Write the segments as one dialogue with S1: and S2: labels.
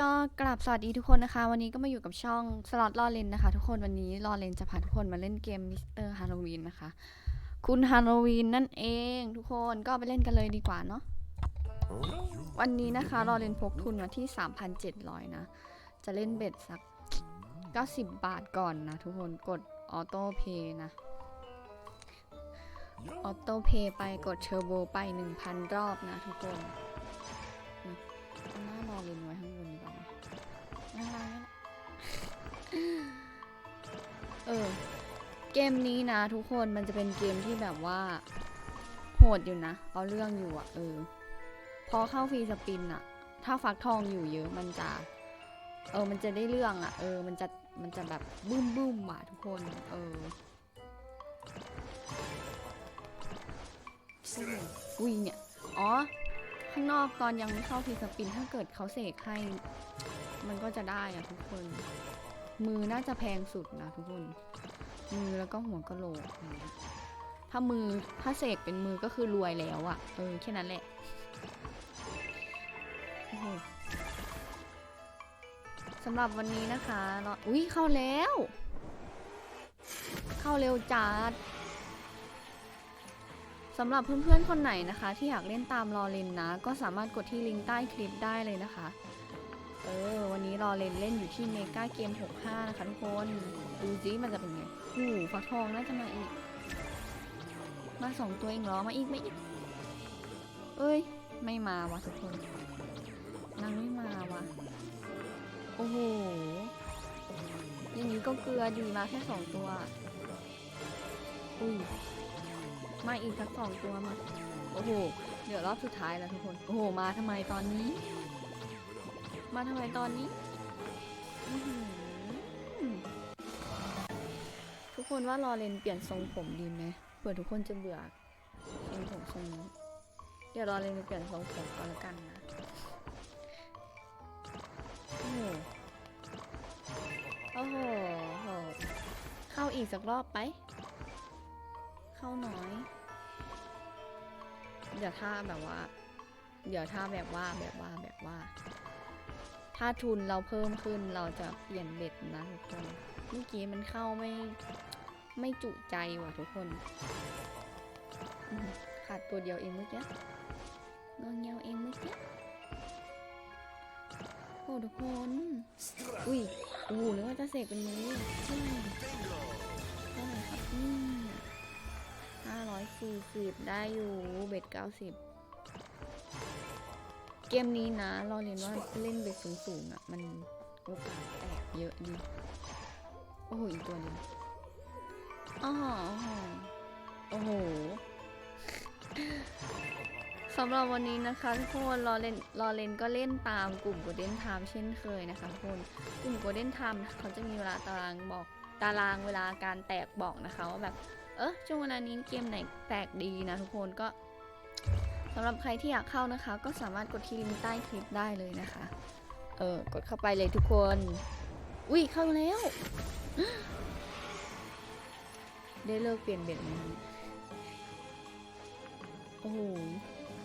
S1: ก็กราบสวัสดีทุกคนนะคะ วันนี้ก็มาอยู่กับช่องสล็อตลอเลนนะคะ ทุกคนวันนี้ลอเลนจะพาทุกคนมาเล่นเกมมิสเตอร์ฮาโลวีนนะคะ คุณฮาโลวีนนั่นเองทุกคนก็ไปเล่นกันเลยดีกว่าเนาะวันนี้นะคะลอเลนพกทุนมาที่ 3,700 นะ จะเล่นเบ็ดสัก 90 บาทก่อนนะ ทุกคนกดออโต้เพย์นะออโต้เพย์ไปกดเทอร์โบไป 1,000 รอบนะทุกคน เออ เกมนี้นะทุกคนมันจะเป็นเกมที่แบบว่า โหดอยู่นะ เอาเรื่องอยู่อะเออ พอเข้าฟรีสปินอะถ้าฟักทองอยู่เยอะมันจะ เออ มันจะได้เรื่องอะเออ มันจะ มันจะแบบบึ้มบึ้มๆอะทุกคน เออโอ้โหอุ้ยเนี่ย อ๋อ ข้างนอกตอนยังไม่เข้าฟรีสปิน ถ้าเกิดเขาเสกให้ มันก็จะได้อะทุกคน มือน่าจะแพงสุดนะทุกคน มือแล้วก็หัวกะโหลก ถ้ามือถ้าเสกเป็นมือก็คือรวยแล้วอะเออ แค่นั้นแหละ โอ้โหสำหรับวันนี้นะคะเราอุ้ยเข้าแล้ว เข้าเร็วจัดสำหรับเพื่อนๆคนไหนนะคะ ที่อยากเล่นตามรอเลนนะ ก็สามารถกดที่ลิงก์ใต้คลิปได้เลยนะคะ เออ วันนี้รอเลนเล่นอยู่ที่เมกาเกม 65 นะคะทุกคน ดูซิมันจะเป็นไงหูฟักทองน่าจะมาอีก มาสองตัวเองเหรอ มาอีกไมาอีก เอ้ย ไม่มาวะทุกคนนางไม่มาวะโอ้โห อย่างนี้ก็เกลือดีมาแค่สองตัว อุ้ย มาอีกสักสองตัวมา โอ้โห เดี๋ยวรอบสุดท้ายแล้วทุกคน โอ้โห มาทำไมตอนนี้ มาทำไมตอนนี้ ทุกคนว่ารอเลนเปลี่ยนทรงผมดีไหมเผื่อทุกคนจะเบื่อทรงผมทรงนี้เดี๋ยวรอเลนไปเปลี่ยนทรงผมก็แล้วกันนะโอ้โหโอ้โหโหเข้าอีกสักรอบไป เข้าน้อยเดี๋ยวถ้าแบบว่า เดี๋ยวถ้าแบบว่าแบบว่าแบบว่า ถ้าทุนเราเพิ่มขึ้นเราจะเปลี่ยนเบ็ดนะทุกคนเมื่อกี้มันเข้าไม่ไม่จุใจว่ะทุกคน ขาดตัวเดียวเองเมื่อกี้นอนเงียวเองเมื่อกี้โอ้ทุกคน อุ้ยโอ้หนึกว่าจะเสกเป็นมือใช่เท่าไหร่ครับนี่ห้าร้อยสี่สิบได้อยู่เบ็ดเก้าสิบ กมนี้นะเราเรียนว่าเล่นเบ็ดสูงๆอะ มันโอกาสแตกเยอะดีโอ้โหอีกตัวหนึงอ๋อโอ้โหสำหรับวันนี้นะคะทุกคนรอเล่นรอเล่นก็เล่นตามกลุ่ม Golden Time เช่นเคยนะคะทุกคนกลุ่ม Golden Time เขาจะมีเวลาตารางบอกตารางเวลาการแตกบอกนะคะว่าแบบเออช่วงเวลานี้เกมไหนแตกดีนะทุกคนก็ สำหรับใครที่อยากเข้านะคะ ก็สามารถกดที่ลิงก์ใต้คลิปได้เลยนะคะ เออกดเข้าไปเลยทุกคน อุ้ยเข้าแล้ว ได้เลิกเปลี่ยนเบ็ดมคะโอ้โห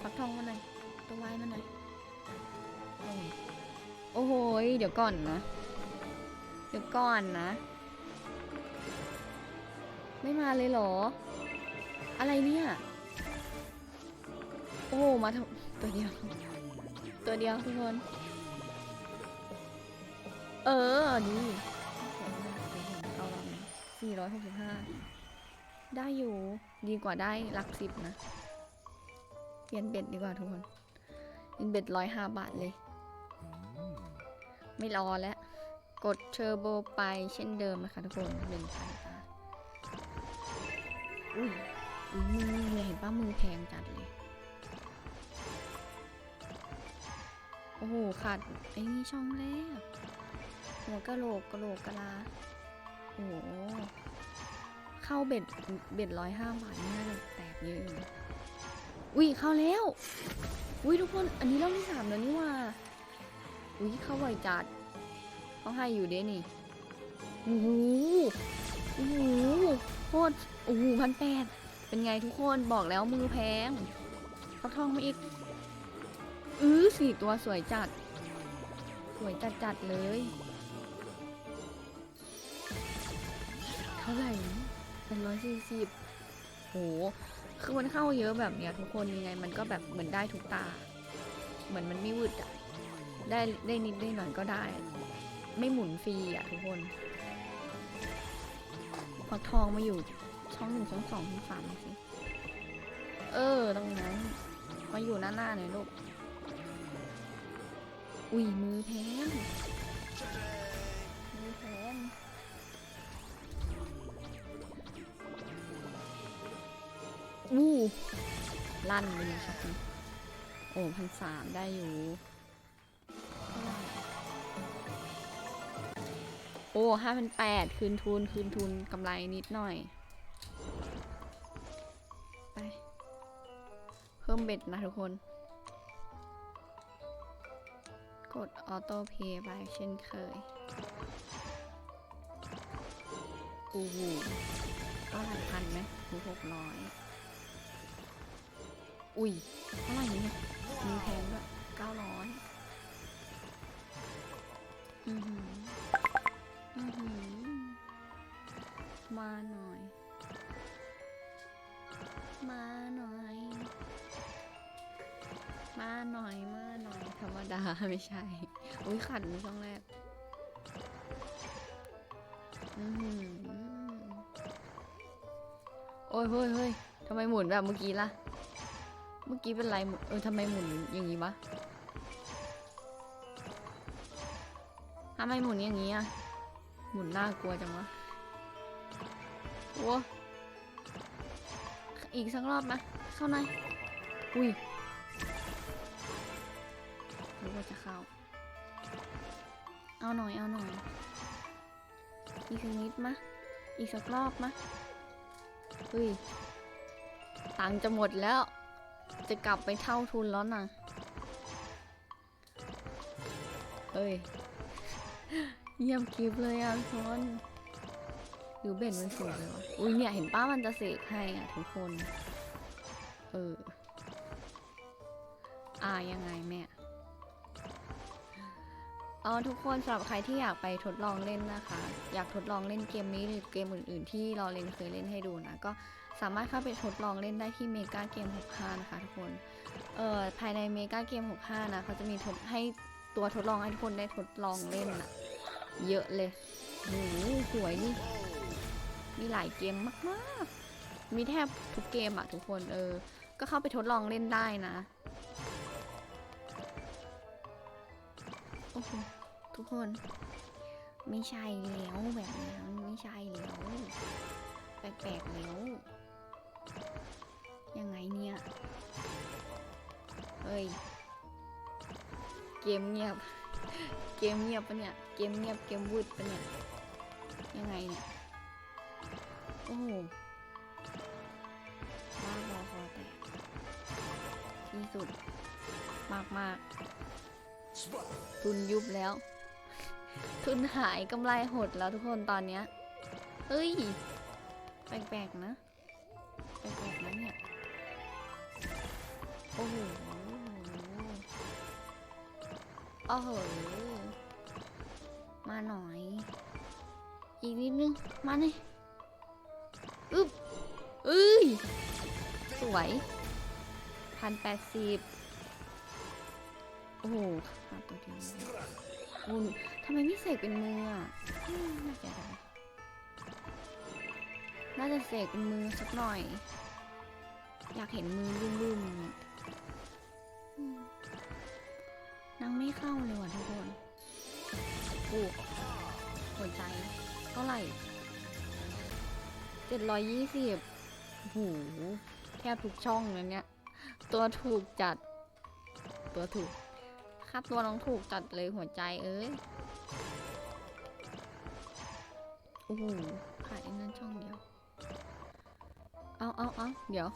S1: ฟักทองมาหน่อยตัววายมาหน่อยโอ้โหโอ้โหเดี๋ยวก่อนนะ เดี๋ยวก่อนนะ ไม่มาเลยเหรอ อะไรเนี่ย โอ้มาทำตัวเดียว ตัวเดียวทุกคน เออดีเอาลองสี่ร้อยหกสิบห้าได้อยู่ดีกว่าได้หลักสิบนะ เปลี่ยนเบ็ดดีกว่าทุกคนเป็นเบ็ดร้อยห้าบาทเลย ไม่รอแล้ว กดเทอร์โบไปเช่นเดิมนะคะทุกคนหนึ่งพันตาอุ้ยมือเห็นป้ามือแพงจัดเลย อ้โหขาดไอ้นี่ช่องแรกหัวกะโหลกกะโหลกกะลา โอ้โหเข้าเบ็ดเบ็ดร้อยห้าบาทนี่น่าจะแตกเยอะอุ้ยเข้าแล้ว อุ้ยทุกคนอันนี้รอบที่สามแล้วนี่ว่า อุ้ยเข้าบ่อยจัดเขาให้อยู่เด้นี่โอ้โหโอ้โหโคตรโอ้โหพันแปดเป็นไงทุกคนบอกแล้วมือแพงฟักทองมาอีก อื้อสี่ตัวสวยจัด สวยจัดๆเลย เท่าไหร่เป็นร้อยสี่สิบโห คือมันเข้าเยอะแบบเนี้ยทุกคนยังไงมันก็แบบเหมือนได้ทุกตา เหมือนมันไม่วืดอะได้ได้นิดได้หน่อยก็ได้ ไม่หมุนฟรีอะทุกคนพอทองมาอยู่ช่องหนึ่งช่องสองช่องสามสิ เออ ตรงนั้นมาอยู่หน้าหน้าหน่อยลูก อุ้ยมือแทนมือแทนอู้ลั่นเลยครับโอ้พันสามได้อยู่ โอ้ห้าพันแปดคืนทุน คืนทุนกำไรนิดหน่อย ไป เพิ่มเบ็ดนะทุกคน กดออโต้เพย์ไปเช่นเคยอู้หูก็หลายพันไหมถึงหกร้อยอุ้ยเท่าไหร่เนี่ยมีแพงด้วยเก้าร้อยอือหืออือหือมาหน่อย มาหน่อย มาหน่อยมาหน่อยธรรมดาไม่ใช่ อุ้ยขัดในช่องแรก อือหือโอ้ยเฮ้ยเฮ้ยทำไมหมุนแบบเมื่อกี้ล่ะ เมื่อกี้เป็นไรเออทำไมหมุนอย่างนี้วะทำไมหมุนอย่างนี้อะ หมุนน่ากลัวจังวะโอ้อีกสักรอบนะเข้าในอุ้ย รู้ว่าจะเข้า เอาหน่อย เอาหน่อย อีกสักนิดมะ อีกสักรอบมะเฮ้ย ตังจะหมดแล้ว จะกลับไปเท่าทุนแล้วนะเอ้ยเยี่ยมคลิปเลยอะทุกคนหรือเบ็ดมันสูงเลยวะอุ้ยเนี่ยเห็นป้ามันจะเสกให้อะทุกคน เออ อ่ายังไงแม่ เออทุกคนสำหรับใครที่อยากไปทดลองเล่นนะคะ อยากทดลองเล่นเกมนี้หรือเกมอื่น ๆ ที่เราเล่นเคยเล่นให้ดูนะก็สามารถเข้าไปทดลองเล่นได้ที่เมกาเกม65นะคะทุกคนเอ่อภายในเมกาเกม65นะเขาจะมีทดให้ตัวทดลองให้ทุกคนได้ทดลองเล่นนะเยอะเลยโอ้โหสวยนี่มีหลายเกมมากๆ มีแทบทุกเกมอะทุกคนเออ ก็เข้าไปทดลองเล่นได้นะ โอ้โหทุกคน ไม่ใช่แล้วแบบนั้นไม่ใช่แล้วแปลกๆแล้วยังไงเนี่ยเฮ้ยเกมเงียบ เกมเงียบปะเนี่ย เกมเงียบเกมวืดปะเนี่ย ยังไงเนี่ย โอ้โหบ้าบอคอแตกที่สุด มากมากๆ ทุนยุบแล้ว ทุนหายกำไรหดแล้วทุกคนตอนเนี้ยเฮ้ย แปลกๆนะ แปลกๆนะเนี่ย โอ้โห โอ้โห มาหน่อย อีกนิดนึง มาเลยอึ๊บเอ้ย สวยพันแปดสิบ โอ้โหขาดตัวเดียวคุณทำไมไม่เสกเป็นมืออะน่าจะได้น่าจะเสกเป็นมือสักหน่อย อยากเห็นมือลุ่มๆอืมนังไม่เข้าเลยว่ะทุกคนโอ้หัวใจ เท่าไหร่เจ็ดร้อยยี่สิบโอ้โหแทบทุกช่องเลยเนี่ย ตัวถูกจัด ตัวถูก ค่าตัวน้องถูกจัดเลยหัวใจเอ้ยโอ้โหขายนั่นช่องเดียว เอาเอาเอาเดี๋ยว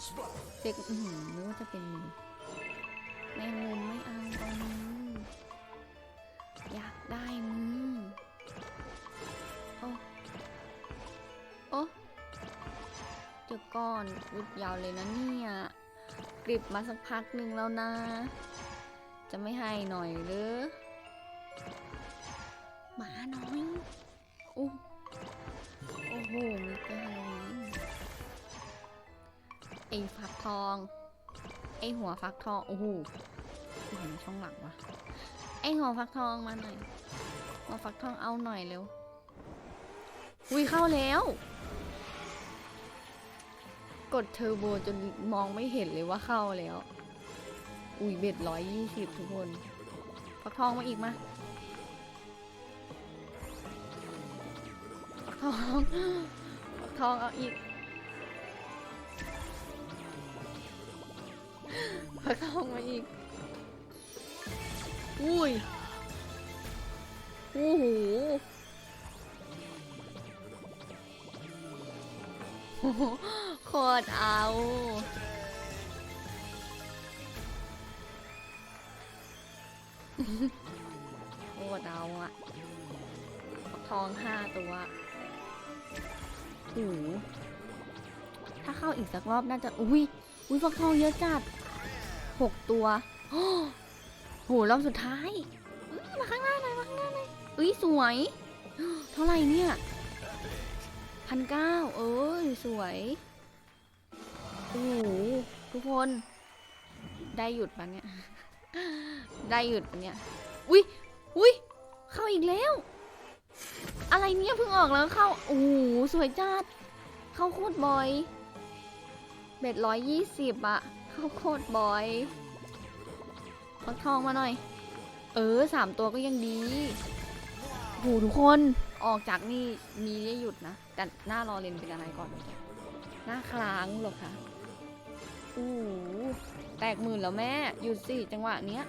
S1: เซ็กอือหือนึกว่าจะเป็นมือแมงมุมไม่เอาเอามืออยากได้มือโอ้โอ้เดี๋ยวก่อนวุดยาวเลยนะเนี่ยกริบมาสักพักหนึ่งแล้วนะ จะไม่ให้หน่อยหรือหมาน้อยโอ้โอ้โหมีเกอร์ฮาโลวีนไอฟักทอง ไอหัวฟักทอง โอ้โหเห็นช่องหลังวะไอหัวฟักทองมาหน่อยหัวฟักทองเอาหน่อยเร็วอุ้ยเข้าแล้ว กดเทอร์โบจนมองไม่เห็นเลยว่าเข้าแล้ว อุ้ยเบ็ดร้อยยี่สิบทุกคนฟักทองมาอีกมาฟักทองฟักทองเอาอีกฟักทองมาอีก อุ้ยโอ้โหโอ้โหโคตรเอา โคตรเอาอะทองห้าตัวโอ้โหถ้าเข้าอีกสักรอบน่าจะ อุ้ย อุ้ยฟักทองเยอะจัดหกตัวโอ้โหรอบสุดท้าย มาข้างหน้าหน่อยมาข้างหน้าหน่อยอุ้ยสวย เท่าไหร่เนี่ยพันเก้าเอ้ยสวย โอ้โหทุกคน ได้หยุดปะเนี่ย ได้หยุดปะเนี่ย อุ้ยอุ้ยเข้าอีกแล้ว อะไรเนี่ยเพิ่งออกแล้วเข้า โอ้โหสวยจัด เข้าโคตรบ่อย เบ็ดร้อยยี่สิบอะเข้าโคตรบ่อยฟักทองมาหน่อย เออสามตัวก็ยังดีโหทุกคนออกจากนี่มีได้หยุดนะ แต่หน้ารอเลนเป็นอะไรก่อนหน้าคลางหรอคะ อ้แตกหมื่นแล้วแม่หยุดสิจังหวะเนี้ย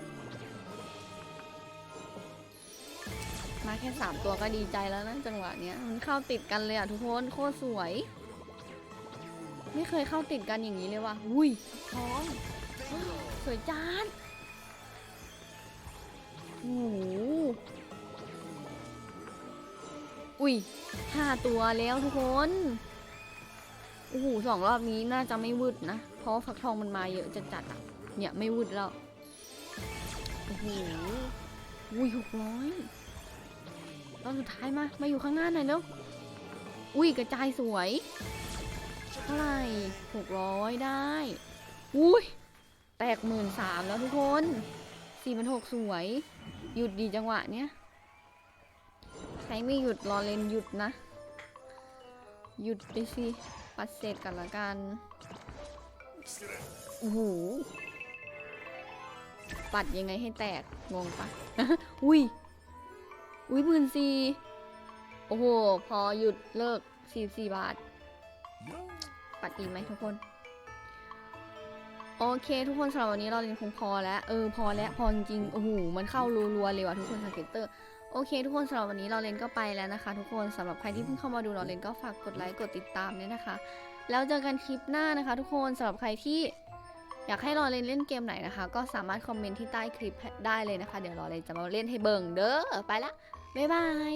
S1: มาแค่สามตัวก็ดีใจแล้วนะจังหวะเนี้ยมันเข้าติดกันเลยอะทุกคนโคตรสวย ไม่เคยเข้าติดกันอย่างนี้เลยว่ะอุ้ยท้องสวยจานโอ้โหอุ้ยห้าตัวแล้วทุกคนโอ้โหสองรอบนี้น่าจะไม่วืดนะ เพราะว่าฟักทองมันมาเยอะจัดจัดๆอะเนี่ยไม่วืดแล้ว โอ้โหอุ้ยหกร้อยรอบสุดท้ายมา มาอยู่ข้างหน้าหน่อยเร็ว อุ้ยกระจายสวย เท่าไหร่หกร้อยได้ อุ้ยแตกหมื่นสามแล้วทุกคนสี่พันหกสวย หยุดดีจังหวะเนี้ยใครไม่หยุดรอเลนหยุดนะ หยุดไปสิ ปัดเสร็จกันละกัน โอ้โหปัดยังไงให้แตก งงปะอุ้ย อุ้ยหมื่นสี่โอ้โห พอหยุดเลิกสี่สี่บาท ปัดอีกไหมทุกคน โอเคทุกคนสำหรับวันนี้เราเรียนคงพอแล้ว เออ พอแล้ว พอจริง โอ้โห มันเข้ารัวๆเลยว่ะทุกคนสเก็ตเตอร์โอเค ทุกคนสำหรับวันนี้เราเรียนก็ไปแล้วนะคะ ทุกคนสำหรับใครที่เพิ่งเข้ามาดูเราเรียนก็ฝากกดไลค์กดติดตามเนี่ยนะคะ แล้วเจอกันคลิปหน้านะคะ ทุกคนสำหรับใครที่อยากให้รอเล่นเล่นเกมไหนนะคะ ก็สามารถคอมเมนต์ที่ใต้คลิปได้เลยนะคะ เดี๋ยวรอเล่นจะมาเล่นให้เบิ่งเด้อไปละบ๊ายบาย